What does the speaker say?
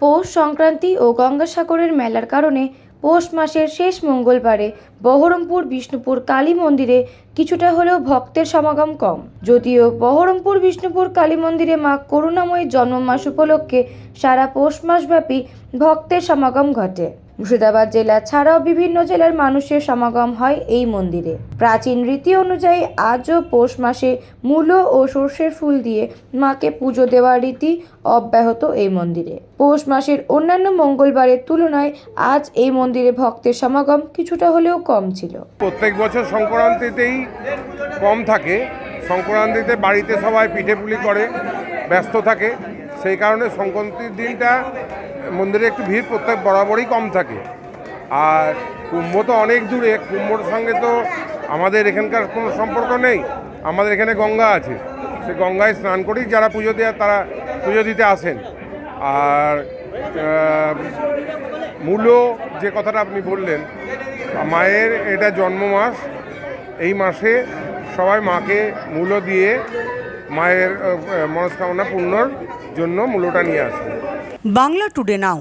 পৌষ সংক্রান্তি ও গঙ্গাসাগরের মেলার কারণে পৌষ মাসের শেষ মঙ্গলবারে বহরমপুর, বিষ্ণুপুর, কালী মন্দিরে কিছুটা হলেও ভক্তের সমাগম কম। যদিও বহরমপুর, বিষ্ণুপুর, কালী মন্দিরে মা করুণাময়ী জন্মমাস উপলক্ষে সারা পৌষ মাসব্যাপী ভক্তের সমাগম ঘটে। মুর্শিদাবাদ জেলা ছাড়াও বিভিন্ন জেলার মানুষের সমাগম হয় এই মন্দিরে। প্রাচীন রীতি অনুযায়ী আজও পৌষ মাসে মূলো ও সর্ষের ফুল দিয়ে মাকে পুজো দেওয়ার রীতি অব্যাহত এই মন্দিরে। পৌষ মাসের অন্যান্য মঙ্গলবারের তুলনায় আজ এই মন্দিরে ভক্তের সমাগম কিছুটা হলেও কম ছিল। প্রত্যেক বছর সংক্রান্তিতেই কম থাকে। সংক্রান্তিতে বাড়িতে সবাই পিঠে পুলি করে, ব্যস্ত থাকে। সেই কারণে সংক্রান্তির দিনটা মন্দিরে একটু ভিড় প্রত্যেক বরাবরই কম থাকে। আর কুম্ভ তো অনেক দূরে, কুম্ভর সঙ্গে তো আমাদের এখানকার কোনো সম্পর্ক নেই। আমাদের এখানে গঙ্গা আছে। সে গঙ্গায় স্নান করেই যারা পুজো দেয় তারা পুজো দিতে আসেন। আর মূলো যে কথাটা আপনি বললেন, মায়ের এটা জন্ম মাস এই মাসে সবাই মাকে মূলো দিয়ে মায়ের মনস্কামনা পূর্ণর জন্য মূলোটা নিয়ে আসে। Bangla today now.